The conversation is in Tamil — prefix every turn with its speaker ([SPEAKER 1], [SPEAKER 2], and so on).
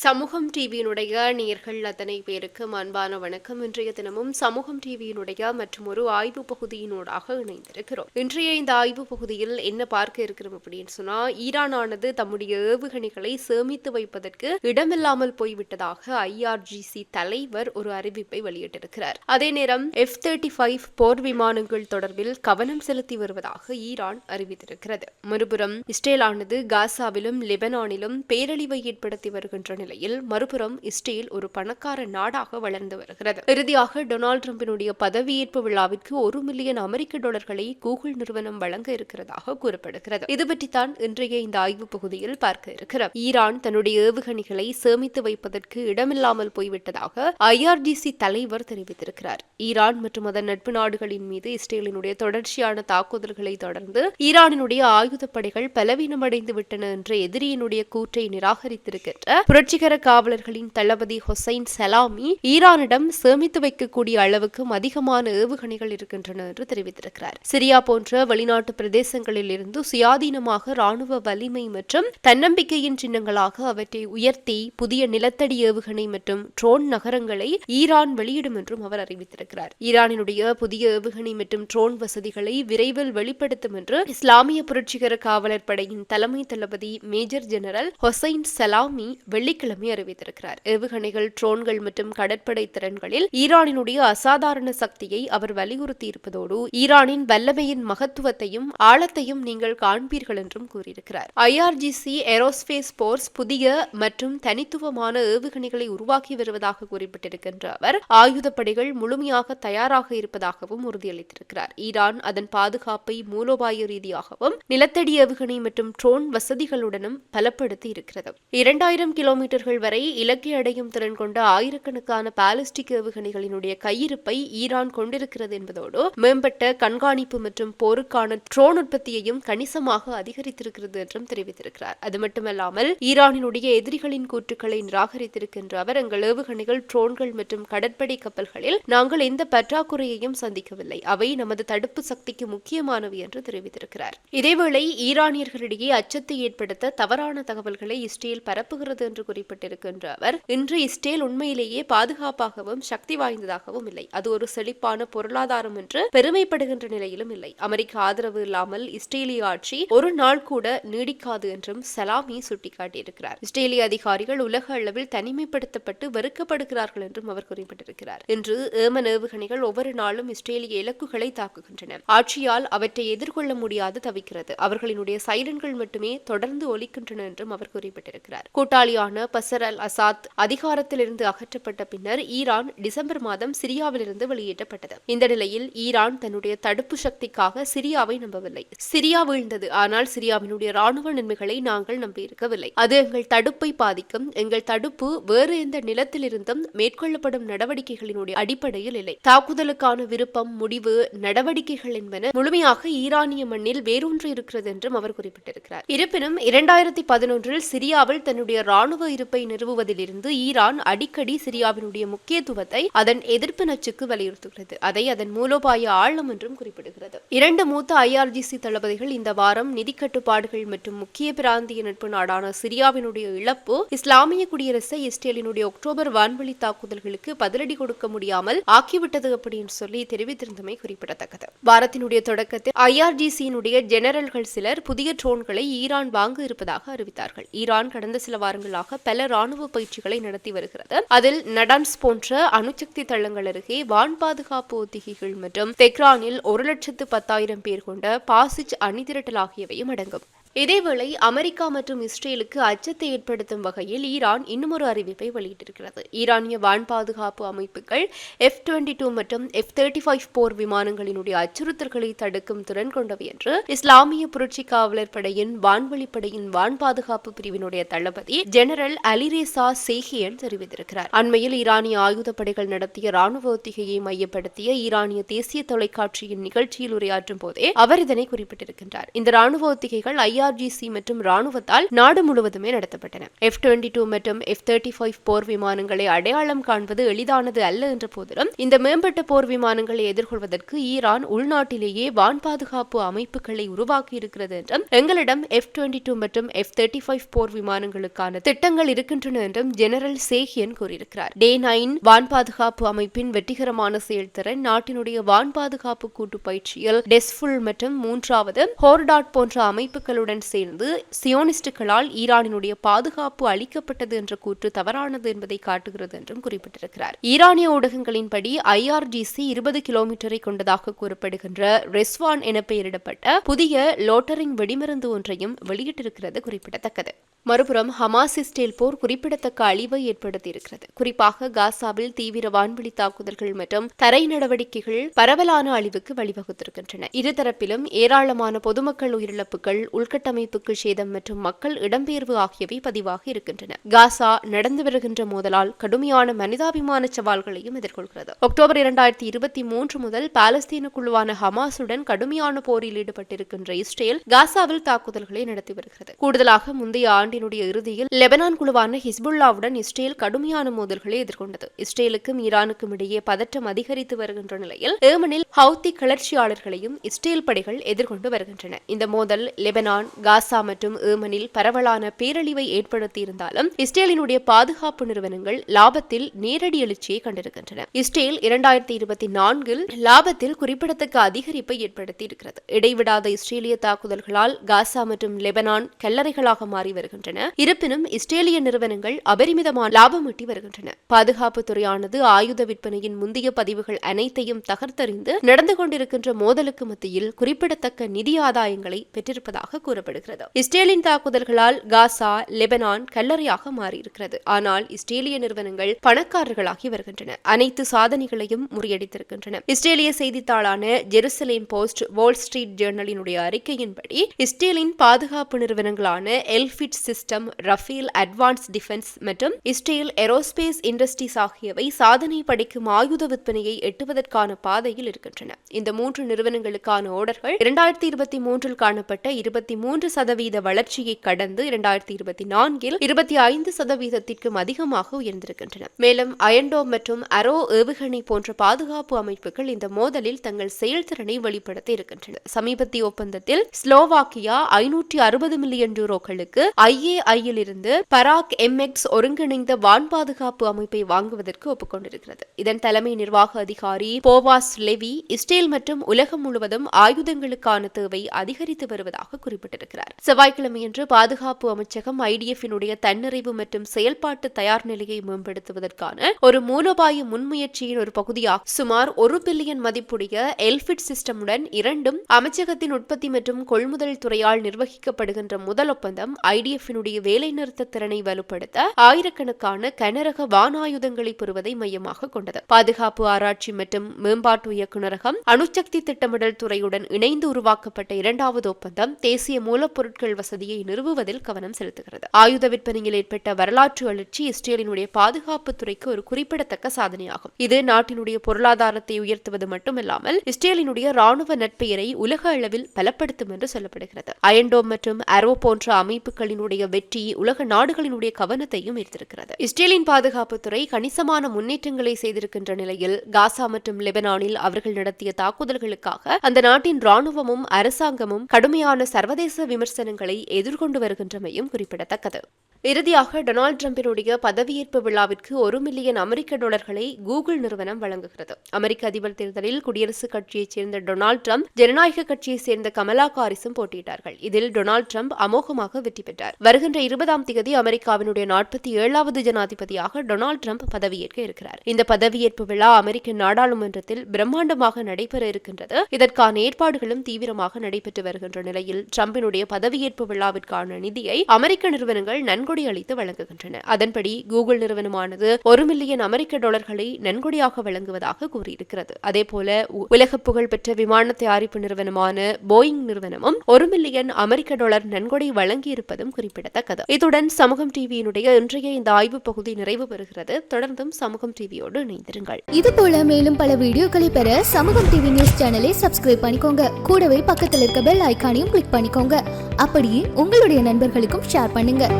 [SPEAKER 1] சமூகம் டிவியினுடைய நேர்கள் அத்தனை பேருக்கும் அன்பான வணக்கம். இன்றைய தினமும் சமூகம் டிவியினுடைய மற்றும் ஒரு ஆய்வு பகுதியினூடாக இணைந்திருக்கிறோம். இன்றைய இந்த ஆய்வு பகுதியில் என்ன பார்க்க இருக்கிறோம் அப்படின்னு சொன்னா ஈரானானது தம்முடைய ஏவுகணைகளை சேமித்து வைப்பதற்கு இடமில்லாமல் போய்விட்டதாக ஐஆர்ஜிசி தலைவர் ஒரு அறிவிப்பை வெளியிட்டிருக்கிறார். அதே நேரம் எஃப் தேர்ட்டி ஃபைவ் போர் விமானங்கள் தொடர்பில் கவனம் செலுத்தி வருவதாக ஈரான் அறிவித்திருக்கிறது. மறுபுறம் இஸ்ரேலானது காசாவிலும் லெபனானிலும் பேரழிவை ஏற்படுத்தி வருகின்றன நிலையில் மறுபுறம் இஸ்ரேல் ஒரு பணக்கார நாடாக வளர்ந்து வருகிறது. இறுதியாக டொனால்டு டிரம்பினுடைய பதவியேற்பு விழாவிற்கு ஒரு மில்லியன் அமெரிக்க டாலர்களை கூகுள் நிறுவனம் வழங்க இருக்கிறதாக கூறப்படுகிறது. இது பற்றித்தான் இன்றைய இந்த ஆய்வு பகுதியில் பார்க்க இருக்கிறோம். ஈரான் தன்னுடைய ஏவுகணைகளை சேமித்து வைப்பதற்கு இடமில்லாமல் போய்விட்டதாக ஐஆர்டிசி தலைவர் தெரிவித்திருக்கிறார். ஈரான் மற்றும் அதன் நட்பு நாடுகளின் மீது இஸ்ரேலினுடைய தொடர்ச்சியான தாக்குதல்களை தொடர்ந்து ஈரானினுடைய ஆயுதப்படைகள் பலவீனமடைந்து விட்டன என்ற எதிரியினுடைய கூற்றை நிராகரித்திருக்கின்ற புரட்சி புரட்சிகர காவலர்களின் தளபதி ஹொசைன் சலாமி ஈரானிடம் சேமித்து வைக்கக்கூடிய அளவுக்கும் அதிகமான ஏவுகணைகள் இருக்கின்றன என்று தெரிவித்திருக்கிறார். சிரியா போன்ற வெளிநாட்டு பிரதேசங்களில் இருந்து சுயாதீனமாக ராணுவ வலிமை மற்றும் தன்னம்பிக்கையின் சின்னங்களாக அவற்றை உயர்த்தி புதிய நிலத்தடி ஏவுகணை மற்றும் ட்ரோன் நகரங்களை ஈரான் வெளியிடும் என்றும் அவர் அறிவித்திருக்கிறார். ஈரானினுடைய புதிய ஏவுகணை மற்றும் ட்ரோன் வசதிகளை விரைவில் வெளிப்படுத்தும் என்று இஸ்லாமிய புரட்சிகர காவலர் படையின் தலைமை தளபதி மேஜர் ஜெனரல் ஹொசைன் சலாமி வெள்ளிக்கிழமை அறிவித்திருக்கிறார். ஏவுகணைகள் ட்ரோன்கள் மற்றும் கடற்படை திறன்களில் ஈரானினுடைய அசாதாரண சக்தியை அவர் வலியுறுத்தி இருப்பதோடு ஈரானின் வல்லமையின் மகத்துவத்தையும் ஆழத்தையும் நீங்கள் காண்பீர்கள் என்றும் கூறியிருக்கிறார். ஐஆர்ஜிசி ஏரோஸ்பேஸ் போர்ஸ் புதிய மற்றும் தனித்துவமான ஏவுகணைகளை உருவாக்கி வருவதாக குறிப்பிட்டிருக்கின்ற அவர் ஆயுதப்படைகள் முழுமையாக தயாராக இருப்பதாகவும் உறுதியளித்திருக்கிறார். ஈரான் அதன் பாதுகாப்பை மூலோபாய ரீதியாகவும் நிலத்தடி ஏவுகணை மற்றும் ட்ரோன் வசதிகளுடனும் பலப்படுத்தி இருக்கிறது. இரண்டாயிரம் கிலோமீட்டர் கிலோமீட்டர்கள் வரை இலக்கை அடையும் திறன் கொண்ட ஆயிரக்கணக்கான பாலிஸ்டிக் ஏவுகணைகளினுடைய கையிருப்பை ஈரான் கொண்டிருக்கிறது என்பதோடு மேம்பட்ட கண்காணிப்பு மற்றும் போருக்கான ட்ரோன் உற்பத்தியையும் கணிசமாக அதிகரித்திருக்கிறது என்றும் தெரிவித்திருக்கிறார். அது மட்டுமல்லாமல் ஈரானினுடைய எதிரிகளின் கூற்றுக்களை நிராகரித்திருக்கின்ற அவர் எங்கள் ஏவுகணைகள் ட்ரோன்கள் மற்றும் கடற்படை கப்பல்களில் நாங்கள் எந்த பற்றாக்குறையையும் சந்திக்கவில்லை. அவை நமது தடுப்பு சக்திக்கு முக்கியமானவை என்று தெரிவித்திருக்கிறார். இதேவேளை ஈரானியர்களிடையே அச்சத்தை ஏற்படுத்த தவறான தகவல்களை இஸ்ரேல் பரப்புகிறது என்று குறிப்பிட்டிருக்கின்ற அவர் இன்று இஸ்ரேல் உண்மையிலேயே பாதுகாப்பாகவும் சக்தி வாய்ந்ததாகவும் இல்லை. அது ஒரு செழிப்பான பொருளாதாரம் என்று பெருமைப்படுகின்ற நிலையிலும் இல்லை. அமெரிக்க ஆதரவு இல்லாமல் இஸ்ரேலிய ஆட்சி ஒரு நாள் கூட நீடிக்காது என்றும் சலாமி சுட்டிக்காட்டியிருக்கிறார். இஸ்ரேலிய அதிகாரிகள் உலக அளவில் தனிமைப்படுத்தப்பட்டு வெறுக்கப்படுகிறார்கள் என்றும் அவர் குறிப்பிட்டிருக்கிறார். இன்று ஏமன் ஏவுகணைகள் ஒவ்வொரு நாளும் இஸ்ரேலிய இலக்குகளை தாக்குகின்றன. ஆட்சியால் அவற்றை எதிர்கொள்ள முடியாது தவிக்கிறது. அவர்களினுடைய சைலன்கள் மட்டுமே தொடர்ந்து ஒலிக்கின்றன என்றும் அவர் குறிப்பிட்டிருக்கிறார். கூட்டாளியான பசர் அல் அசாத் அதிகாரத்திலிருந்து அகற்றப்பட்ட பின்னர் ஈரான் டிசம்பர் மாதம் சிரியாவிலிருந்து வெளியேற்றப்பட்டது. இந்த நிலையில் ஈரான் தன்னுடைய தடுப்பு சக்திக்காக சிரியாவை நம்பவில்லை. சிரியா வீழ்ந்தது. ஆனால் சிரியாவினுடைய ராணுவ நன்மைகளை நாங்கள் நம்பியிருக்கவில்லை. அது எங்கள் தடுப்பை பாதிக்கும். எங்கள் தடுப்பு வேறு எந்த நிலத்திலிருந்தும் மேற்கொள்ளப்படும் நடவடிக்கைகளினுடைய அடிப்படையில் இல்லை. தாக்குதலுக்கான விருப்பம் முடிவு நடவடிக்கைகள் என்பன முழுமையாக ஈரானிய மண்ணில் வேரூன்று இருக்கிறது என்றும் அவர் குறிப்பிட்டிருக்கிறார். இருப்பினும் இரண்டாயிரத்தி பதினொன்றில் சிரியாவில் தன்னுடைய ராணுவ இருப்பை நிறுவுவதிலிருந்து ஈரான் அடிக்கடி சிரியாவினுடைய முக்கியத்துவத்தை அதன் எதிர்ப்பு நச்சுக்கு வலியுறுத்துகிறது அதை அதன் மூலோபாய ஆழம் என்றும் குறிப்பிடுகிறது. இரண்டு மூத்த ஐஆர்ஜிசி தளபதிகள் இந்த வாரம் நிதி கட்டுப்பாடுகள் மற்றும் முக்கிய பிராந்திய நட்பு நாடான சிரியாவினுடைய இழப்பு இஸ்லாமிய குடியரசை இஸ்ரேலினுடைய அக்டோபர் வான்வழி தாக்குதல்களுக்கு பதிலடி கொடுக்க முடியாமல் ஆக்கிவிட்டது அப்படின்னு சொல்லி தெரிவித்திருந்தமை குறிப்பிடத்தக்கது. வாரத்தினுடைய தொடக்கத்தில் ஐஆர்ஜிசியினுடைய ஜெனரல்கள் சிலர் புதிய ட்ரோன்களை ஈரான் வாங்க இருப்பதாக அறிவித்தார்கள். ஈரான் கடந்த சில வாரங்களாக பல ராணுவ பயிற்சிகளை நடத்தி வருகிறது. அதில் நடான்ஸ் போன்ற அணுசக்தி தளங்கள் அருகே வான் பாதுகாப்பு ஒத்திகைகள் மற்றும் தெக்ரானில் ஒரு லட்சத்து பத்தாயிரம் பேர் கொண்ட பாசிச் அணிதிரட்டல் ஆகியவையும் அடங்கும். இதேவேளை அமெரிக்கா மற்றும் இஸ்ரேலுக்கு அச்சத்தை ஏற்படுத்தும் வகையில் ஈரான் இன்னுமொரு அறிவிப்பை வெளியிட்டிருக்கிறது. ஈரானிய வான் பாதுகாப்பு அமைப்புகள் எஃப் டுவெண்டி டூ மற்றும் எஃப் தேர்ட்டி ஃபைவ் போர் விமானங்களினுடைய அச்சுறுத்தல்களை தடுக்கும் திறன் கொண்டவை என்று இஸ்லாமிய புரட்சி காவலர் படையின் வான்வழிப்படையின் வான் பாதுகாப்பு பிரிவினுடைய தளபதி ஜெனரல் அலிரேசா சேஹியன் தெரிவித்திருக்கிறார். அண்மையில் ஈரானிய ஆயுதப்படைகள் நடத்திய ராணுவ ஒத்திகையை மையப்படுத்திய ஈரானிய தேசிய தொலைக்காட்சியின் நிகழ்ச்சியில் உரையாற்றும் போதே அவர் இதனை குறிப்பிட்டிருக்கின்றார். இந்த ராணுவ ஒத்திகைகள் ஐ ஐஆர்ஜிசி மற்றும் ராணுவத்தால் நாடு முழுவதுமே நடத்தப்பட்டன. எஃப் டுவெண்டி டூ மற்றும் எஃப் தேர்ட்டி ஃபைவ் போர் விமானங்களை அடையாளம் காண்பது எளிதானது அல்ல என்ற போதிலும் இந்த மேம்பட்ட போர் விமானங்களை எதிர்கொள்வதற்கு ஈரான் உள்நாட்டிலேயே வான் பாதுகாப்பு அமைப்புகளை உருவாக்கி இருக்கிறது என்றும் எங்களிடம் எஃப் டுவெண்டி டூ மற்றும் எஃப் தேர்ட்டி ஃபைவ் போர் விமானங்களுக்கான திட்டங்கள் இருக்கின்றன என்றும் ஜெனரல் சேஹியன் கூறியிருக்கிறார். டே நைன் வான் பாதுகாப்பு அமைப்பின் வெற்றிகரமான செயல்திறன் நாட்டினுடைய வான் பாதுகாப்பு கூட்டு பயிற்சியில் டெஸ்ஃபுல் மற்றும் மூன்றாவது ஹோர்டாட் போன்ற அமைப்புகளுடன் சேர்ந்து சியோனிஸ்டுகளால் ஈரானினுடைய பாதுகாப்பு அளிக்கப்பட்டது என்ற கூற்று தவறானது என்பதை காட்டுகிறது என்றும் குறிப்பிட்டிருக்கிறார். ஈரானிய ஊடகங்களின்படி ஐஆர்ஜிசி இருபது கிலோமீட்டரை கொண்டதாக கூறப்படுகின்ற ரெஸ்வான் என பெயரிடப்பட்ட புதிய லோட்டரிங் வெடிமருந்து ஒன்றையும் வெளியிட்டிருக்கிறது குறிப்பிடத்தக்கது. மறுபுறம் ஹமாஸ் இஸ்ரேல் போர் குறிப்பிடத்தக்க அழிவை ஏற்படுத்தியிருக்கிறது. குறிப்பாக காசாவில் தீவிர வான்வெளி தாக்குதல்கள் மற்றும் தரை நடவடிக்கைகள் பரவலான அழிவுக்கு வழிவகுத்திருக்கின்றன. இருதரப்பிலும் ஏராளமான பொதுமக்கள் உயிரிழப்புகள் உள்கட்ட உள்கட்டமைப்புக்கு சேதம் மற்றும் மக்கள் இடம்பெயர்வு ஆகியவை பதிவாகி இருக்கின்றன. காசா நடந்து வருகின்ற மோதலால் கடுமையான மனிதாபிமான சவால்களையும் எதிர்கொள்கிறது. அக்டோபர் இரண்டாயிரத்தி இருபத்தி மூன்று முதல் பாலஸ்தீன குழுவான ஹமாசுடன் கடுமையான போரில் ஈடுபட்டிருக்கின்ற இஸ்ரேல் காசாவில் தாக்குதல்களை நடத்தி வருகிறது. கூடுதலாக முந்தைய ஆண்டினுடைய இறுதியில் லெபனான் குழுவான ஹிஸ்புல்லாவுடன் இஸ்ரேல் கடுமையான மோதல்களை எதிர்கொண்டது. இஸ்ரேலுக்கும் ஈரானுக்கும் இடையே பதற்றம் அதிகரித்து வருகின்ற நிலையில் ஏமனில் ஹவுத்தி கிளர்ச்சியாளர்களையும் இஸ்ரேல் படைகள் எதிர்கொண்டு வருகின்றன. இந்த மோதல் லெபனான் காசா மற்றும் ஏமனில் பரவலான பேரழிவை ஏற்படுத்தியிருந்தாலும் இஸ்ரேலினுடைய பாதுகாப்பு நிறுவனங்கள் லாபத்தில் நேரடி எழுச்சியை கண்டிருக்கின்றன. இஸ்ரேல் இரண்டாயிரத்தி இருபத்தி நான்கில் லாபத்தில் குறிப்பிடத்தக்க அதிகரிப்பை ஏற்படுத்தி இருக்கிறது இடைவிடாத இஸ்ரேலிய தாக்குதல்களால் காசா மற்றும் லெபனான் கல்லறைகளாக மாறி வருகின்றன. இருப்பினும் இஸ்ரேலிய நிறுவனங்கள் அபரிமிதமான லாபம் ஈட்டி வருகின்றன. பாதுகாப்பு துறையானது ஆயுத விற்பனையின் முந்தைய பதிவுகள் அனைத்தையும் தகர்த்தறிந்து நடந்து கொண்டிருக்கின்ற மோதலுக்கு மத்தியில் குறிப்பிடத்தக்க நிதி ஆதாயங்களை பெற்றிருப்பதாக கூறப்படுகிறது இஸ்ரேலின் தாக்குதல்களால் காசா லெபனான் கல்லறையாக மாறியிருக்கிறது. ஆனால் இஸ்ரேலிய நிறுவனங்கள் பணக்காரர்களாகி வருகின்றன. அனைத்து சாதனைகளையும் முறியடித்திருக்கின்றன. இஸ்ரேலிய செய்தித்தாளான ஜெருசலேம் போஸ்ட் வால் ஸ்ட்ரீட் ஜேர்னலினுடைய அறிக்கையின்படி இஸ்ரேலின் பாதுகாப்பு நிறுவனங்களான Elbit System Rafael Advance Defence மற்றும் இஸ்ரேல் ஏரோஸ்பேஸ் இண்டஸ்ட்ரீஸ் ஆகியவை சாதனை படைக்கும் ஆயுத விற்பனையை எட்டுவதற்கான பாதையில் இருக்கின்றன. இந்த மூன்று நிறுவனங்களுக்கான ஓடர்கள் இரண்டாயிரத்தி இருபத்தி மூன்றில் காணப்பட்ட இருபத்தி மூன்று சதவீத வளர்ச்சியை கடந்து இரண்டாயிரத்தி இருபத்தி நான்கில் இருபத்தி ஐந்து சதவீதத்திற்கும் அதிகமாக உயர்ந்திருக்கின்றன. மேலும் அயன்டோ மற்றும் அரோ ஏவுகணை போன்ற பாதுகாப்பு அமைப்புகள் இந்த மோதலில் தங்கள் செயல்திறனை வெளிப்படுத்த இருக்கின்றன. சமீபத்திய ஒப்பந்தத்தில் ஸ்லோவாக்கியா ஐநூற்றி அறுபது மில்லியன் யூரோக்களுக்கு ஐஏஐயில் இருந்து பராக் எம்எக்ஸ் ஒருங்கிணைந்த வான் பாதுகாப்பு அமைப்பை வாங்குவதற்கு ஒப்புக்கொண்டிருக்கிறது. இதன் தலைமை நிர்வாக அதிகாரி போவாஸ் லெவி இஸ்ரேல் மற்றும் உலகம் முழுவதும் ஆயுதங்களுக்கான தேவை அதிகரித்து வருவதாக குறிப்பிட்டிருக்கிறார் செவ்வாய்க்கிழமையன்று பாதுகாப்பு அமைச்சகம் ஐடிஎஃபினுடைய தன்னிறைவு மற்றும் செயல்பாட்டு தயார் நிலையை மேம்படுத்துவதற்கான ஒரு மூலோபாய முன்முயற்சியின் ஒரு பகுதியாக சுமார் ஒரு பில்லியன் மதிப்புடைய எல்பிட் சிஸ்டமுடன் இரண்டும் அமைச்சகத்தின் உற்பத்தி மற்றும் கொள்முதல் துறையால் நிர்வகிக்கப்படுகின்ற முதல் ஒப்பந்தம் ஐடிஎஃபினுடைய வேலைநிறுத்த திறனை வலுப்படுத்த ஆயிரக்கணக்கான கனரக வானாயுதங்களை பெறுவதை மையமாக கொண்டது. பாதுகாப்பு ஆராய்ச்சி மற்றும் மேம்பாட்டு இயக்குநரகம் அணுசக்தி திட்டமிடல் துறையுடன் இணைந்து உருவாக்கப்பட்ட இரண்டாவது ஒப்பந்தம் தேசிய மூலப்பொருட்கள் வசதியை நிறுவுவதில் கவனம் செலுத்துகிறது. ஆயுத விற்பனையில் ஏற்பட்ட வரலாற்று எழுச்சி இஸ்ரேலினுடைய பாதுகாப்பு துறைக்கு ஒரு குறிப்பிடத்தக்க சாதனையாகும். இது நாட்டினுடைய பொருளாதாரத்தை உயர்த்துவது மட்டுமில்லாமல் இஸ்ரேலினுடைய ராணுவ நட்பெயரை உலக அளவில் பலப்படுத்தும் என்று சொல்லப்படுகிறது. அயன்டோம் மற்றும் அரோ போன்ற அமைப்புகளினுடைய வெற்றி உலக நாடுகளினுடைய கவனத்தையும் ஈர்த்திருக்கிறது. இஸ்ரேலின் பாதுகாப்புத்துறை கணிசமான முன்னேற்றங்களை செய்திருக்கின்ற நிலையில் காசா மற்றும் லெபனானில் அவர்கள் நடத்திய தாக்குதல்களுக்காக அந்த நாட்டின் ராணுவமும் அரசாங்கமும் கடுமையான சர்வதேச விமர்சனங்களை எதிர்கொண்டு வருகின்றமையும் குறிப்பிடத்தக்கது. இறுதியாக டொனால்டு டிரம்பினுடைய பதவியேற்பு விழாவிற்கு ஒரு மில்லியன் அமெரிக்க டாலர்களை கூகுள் நிறுவனம் வழங்குகிறது. அமெரிக்க அதிபர் தேர்தலில் குடியரசுக் கட்சியைச் சேர்ந்த டொனால்டு ட்ரம்ப் ஜனநாயக கட்சியைச் சேர்ந்த கமலா காரிஸும் போட்டியிட்டார்கள். இதில் டொனால்டு ட்ரம்ப் அமோகமாக வெற்றி பெற்றார். வருகின்ற இருபதாம் தேதி அமெரிக்காவினுடைய நாற்பத்தி ஏழாவது ஜனாதிபதியாக டொனால்டு ட்ரம்ப் பதவியேற்க இருக்கிறார். இந்த பதவியேற்பு விழா அமெரிக்க நாடாளுமன்றத்தில் பிரம்மாண்டமாக நடைபெற இருக்கின்றது. இதற்கான ஏற்பாடுகளும் தீவிரமாக நடைபெற்று வருகின்ற நிலையில் ட்ரம்பினுடைய பதவியேற்பு விழாவிற்கான நிதியை அமெரிக்க நிறுவனங்கள் நன்கொடை அளித்து வழங்குகின்றன. அதன்படி கூகுள் நிறுவனமானது ஒரு மில்லியன் அமெரிக்க டாலர்களை நன்கொடையாக வழங்குவதாக கூறியிருக்கிறது. அதேபோல உ- உலக புகழ்பெற்ற விமான தயாரிப்பு நிறுவனமான போயிங் நிறுவனமும் ஒரு மில்லியன் அமெரிக்க டாலர் நன்கொடை வழங்கியிருப்பதும் குறிப்பிடத்தக்கது. இத்துடன் சமூகம் டிவியினுடைய இன்றைய இந்த ஆய்வு பகுதி நிறைவு பெறுகிறது. தொடர்ந்தும் சமூகம் டிவியோடு இணைந்திருங்கள்.
[SPEAKER 2] இது போல மேலும் பல வீடியோக்களை பெற சமூகம் டிவி நியூஸ் சேனலை சப்ஸ்கிரைப் பண்ணிக்கோங்க. கூடவே பக்கத்தில் இருக்க பெல் ஐகானையும் கிளிக் பண்ணிக்கோங்க. அப்படியே உங்களுடைய நண்பர்களுக்கும் ஷேர் பண்ணுங்க.